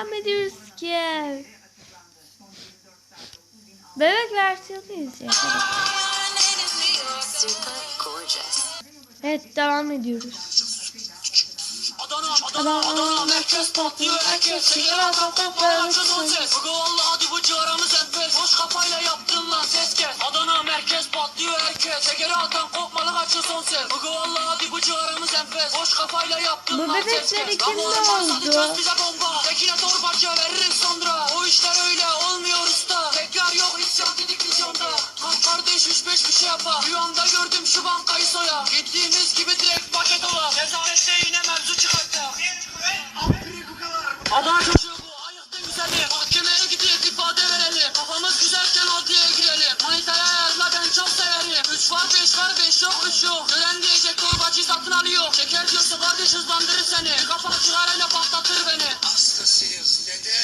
devam ediyoruz ki. Bebek versiyonuyuz ya. Evet devam ediyoruz. Adana, Adana, Adana, merkez patlıyor herkes Sigara kalkıp para son ses Bugü valla hadi bu ciğaramız enfes atan kopmalı kaçın son ses. Bugü valla hadi bu ciğaramız enfes. Boş kafayla yaptın Bu lan ses bebekleri kes kim Lan bu ne olmaz, hadi oldu? çöz bize bomba. Tekine torbacı veririz sonra. O işler öyle olmuyor usta. Tekrar yok isyan gidik vizyonda Kalk kardeş üç beş bir şey yapar. Rüyamda gördüm şu bankayı soya. Gittiğimiz üç yok Gören diyecek torbacı satın alıyor. Şeker diyorsa kardeş hızlandırır seni. Bir kapak çıkarayla patlatır beni. Hastasıyız dede.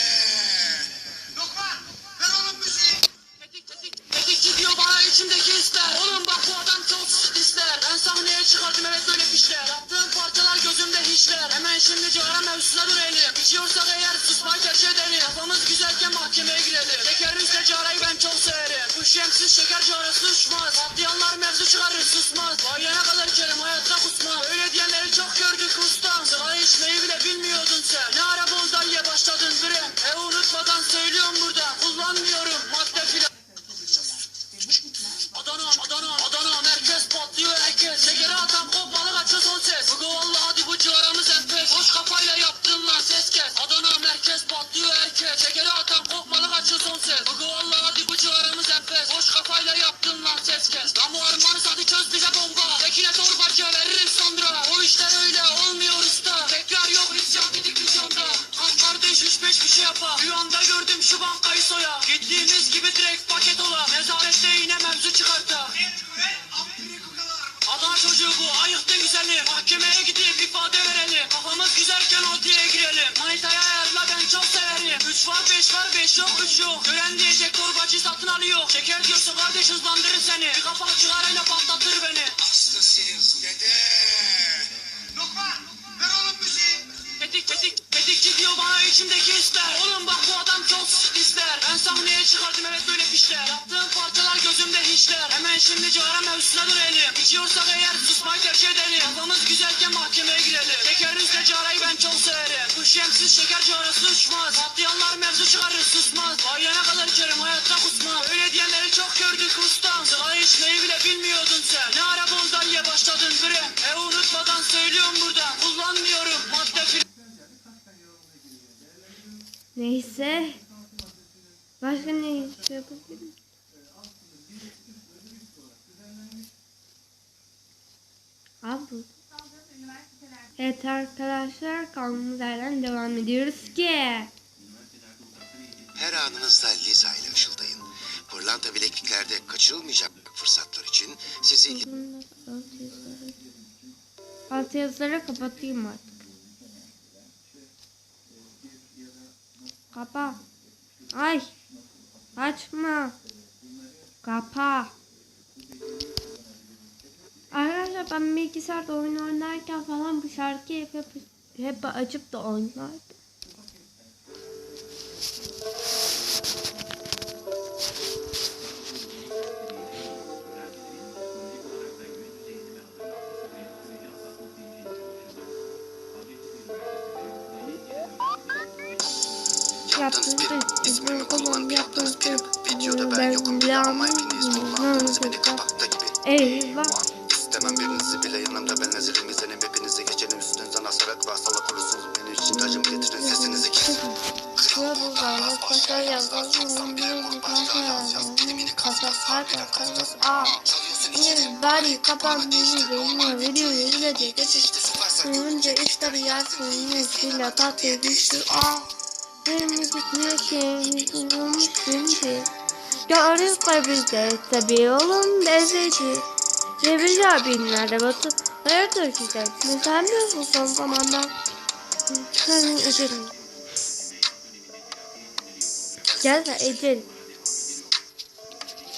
Lokman ver oğlum müziği. Tetik tetik tetikçi diyor bana içimdeki ister Oğlum bak bu adam çok ister Ben sahneye çıkardım evet böyle fişler Yaptığım parçalar gözümde hiçler. Hemen şimdi cigara mevzusuna dönelim İçiyorsak eğer susmayı tercih edelim Kafamız güzelken mahkemeye girelim. Şekerimizle cigarayı ben çok severim. Bu şemsiz şeker cigarası uçmaz Patlayanlar mevzu çıkarır çıkartta Adana çocuğu bu. Ayıktın güzeli. Mahkemeye gidip ifade verelim. Kafamız güzelken adliyeye girelim. Manitaya ayarla ben çok severim. Üç var beş var beş yok üç yok. Gören diyecek torbacı satın alıyor. Şeker diyorsa kardeş hızlandırır seni. Bir kapak çıkarayla patlatır beni. Hastasıyız. Dede. Lokman ver oğlum müziği. Tetik tetik tetikçi diyor bana içimdeki ister Oğlum bak bu adam çok ister Ben sahneye çıkardım evet böyle fişler Yaptığım parçalar gözümde hiçler. Hemen şimdi cigara mevzusuna dönelim İçiyorsak eğer susmayı tercih edelim. Kafamız güzelken mahkemeye girelim. Şekerimizle cigarayı ben çok severim. Bu şemsiz şeker cigarası uçmaz. Patlayanlar mevzu çıkarır susmaz. Bayana kadar içerim hayatta kusmaz Öyle diyenleri çok gördük ustam. Sigara içmeyi bile bilmiyordun sen. Ne ara bonzaiye başladın bre E unutmadan söylüyorum burada Kullanmıyorum Neyse. Başka ne yapabilirim? Abi. Evet arkadaşlar kanalımızdan devam ediyoruz ki. Her anınızda Liza ile ışıldayın. Pırlanta bilekliklerde kaçırılmayacak fırsatlar için sizi Alt yazıları kapatayım artık. Kapa. Ay. Açma. Kapa. Arkadaşlar ben bilgisayarda oyun oynarken falan bu şarkıyı hep, hep, hep açıp da oynardım. Yaptığınız bir ismimi kullanıp yaptığınız bir videoda ben yokum. bile ama hepiniz kullandınız beni kapakta gibi. Eyvah. İstemem birinizi bile yanımda ben hazırım izlenim hepinize geçenim üstünüzden asarak ve salak olursunuz benim için tacım getirin sesinizi kesin. Kral bu varlık başa yazar 91 moruk başta yaz yaz bilimini kasar sarpa kasar aa Bir bari kapandı yüzüne veriyor yüzüne işte sıfarsan Önce işte bir yarsın nezgiyle tatlı düştü. Aa Benim gitmiyor ki Yürümüş şimdi Görüyoruz bizde tabi oğlum bezici Ceviz abinlerde batı Hayırdır Ne sen diyorsun son zamanda Senin ecelin Gel sen ecel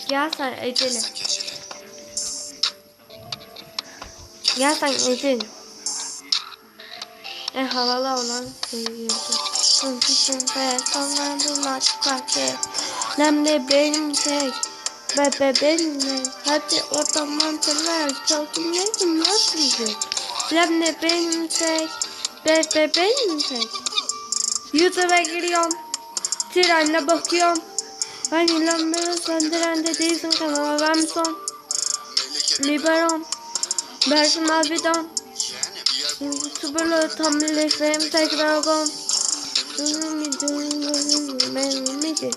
Gel sen sen geceli. Gel sen ecel En havalı olan seviyordu Konuşun ve sonlandırma çıkarken Nem de benim tek Bebe benim tek Hadi oradan mantılar Çaldım yedim nasıl yiyecek Nem de benim tek Bebe benim tek. YouTube'a giriyorum Trenle bakıyorum. Hani lan böyle sen trende değilsin kanala ben son. Liberon Berfin Albidan YouTuber'ları tam birleştireyim tekrar gon Benim miydi?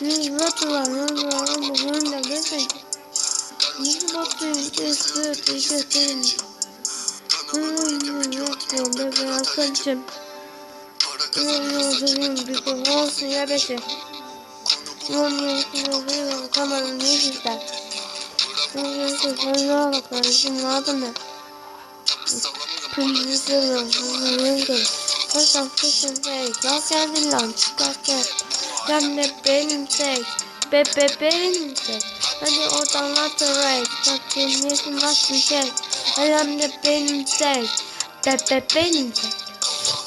Yüz batılar yollar bugün de geçecek Yüz batı yüzü tüketim Yokluğum bebeğe saçım Yolculuğum bir olsun ya beşi Yolculuğum kameranın ne güzel Yolculuğum kardeşim adı ne? Yolculuğum Koşan koşan tek Laf geldi lan çıkarken Hem de benim tek Bebe benim tek Hadi oradan benim yetim bak bir şey. Hem de benim tek Bebe benim tek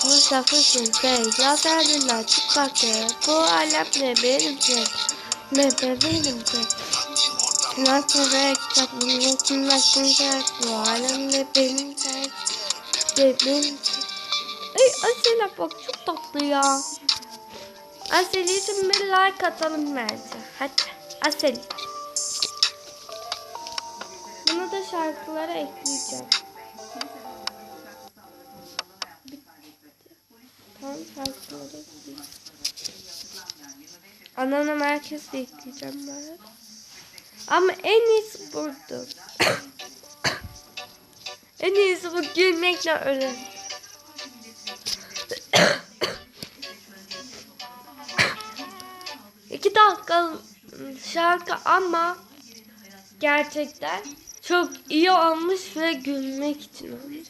Koşan koşan tek Laf geldi lan çıkarken Bu alem de benim tek Bebe benim tek benim yetim bak bir şey? Bu alem de benim tek benim tek Ay Asel'e bak çok tatlı ya. Asel için bir like atalım bence. Hadi Asel. Bunu da şarkılara ekleyeceğim. Tamam şarkılara ekleyeceğim. Anana merkez ekleyeceğim ben. Ama en iyisi burada. en iyisi bu gülmekle öyle. Dakika şarkı ama gerçekten çok iyi olmuş ve gülmek için olmuş.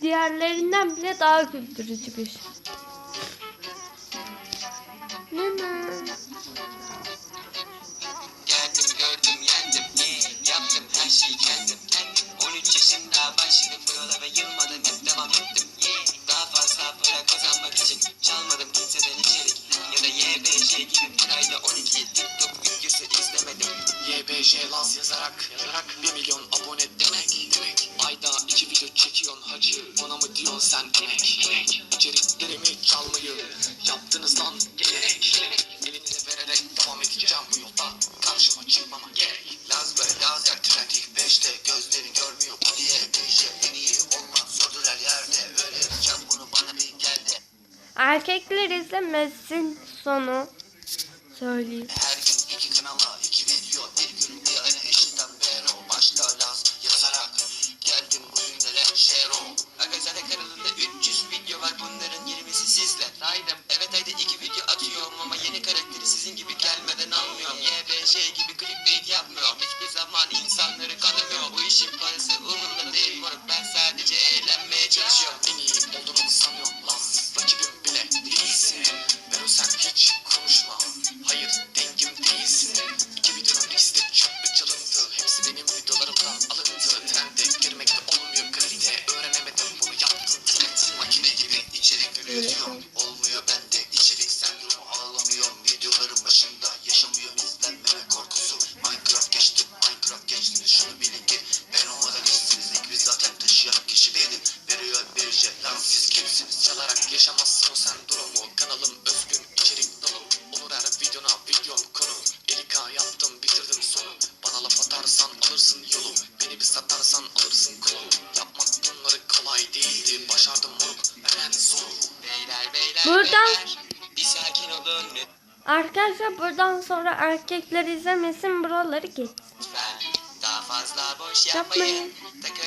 Diğerlerinden bile daha güldürücü bir şey. Nana. Geldim gördüm yendim yeah. Yaptım her şeyi kendim kendim 13 yaşında başladım bu yola ve yılmadan hep devam ettim yeah. Daha fazla para kazanmak için çalmadım Erkekler izlemesin sonu. Söyleyeyim. Her gün iki kanala iki video bir gün bir ayna eşinden bero Başta Laz yazarak geldim bugünlere şero Arkadaşlar kanalımda 300 video var bunların 20'si sizle Saydım evet ayda iki Buradan- sakin olun Arkadaşlar buradan sonra erkekler izlemesin buraları geç. Daha fazla boş Yapmayın. yapmayın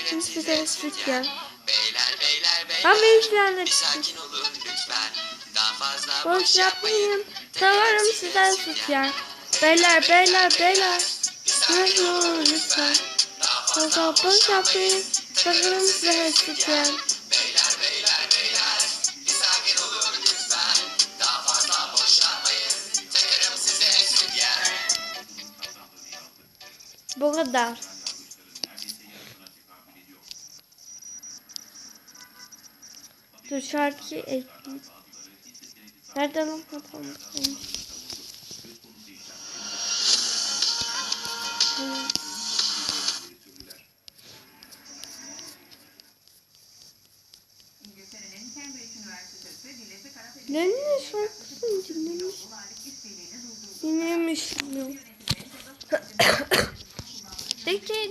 Şimdi size size süt sütyen. Beyler beyler beyler Ama izleyenler Bir sakin olun lütfen Daha fazla boş yapmayın. Tavarım size süt ya. Beyler beyler beyler. Ne olur lütfen. Fazla boş yapmayın. Tavarım size süt Bu kadar. Dur şarkıyı ekleyeyim. Nerede lan kafam? İngiltere'nin Cambridge Üniversitesi Birleşik Arap Dinlemiş şarkısını dinlemiş. Dinlemiş mi?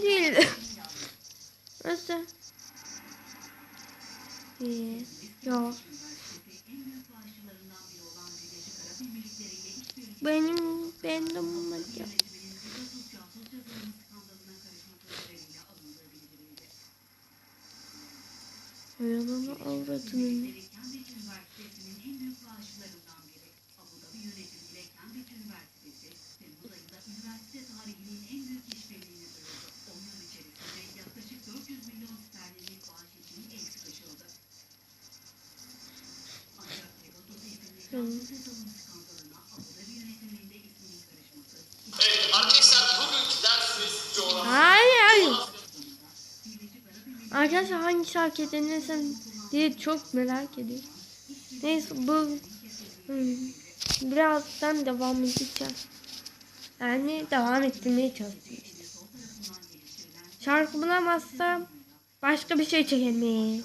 Değil. Nasıl? İyi. Yok. Benim ben de bulmaca. Yalanı avradını. Arkadaşlar hangi şarkı dinlesem diye çok merak ediyorum. Neyse bu hmm, birazdan devam edeceğim. Yani devam ettirmeye çalışıyorum. Şarkı bulamazsam başka bir şey çekerim.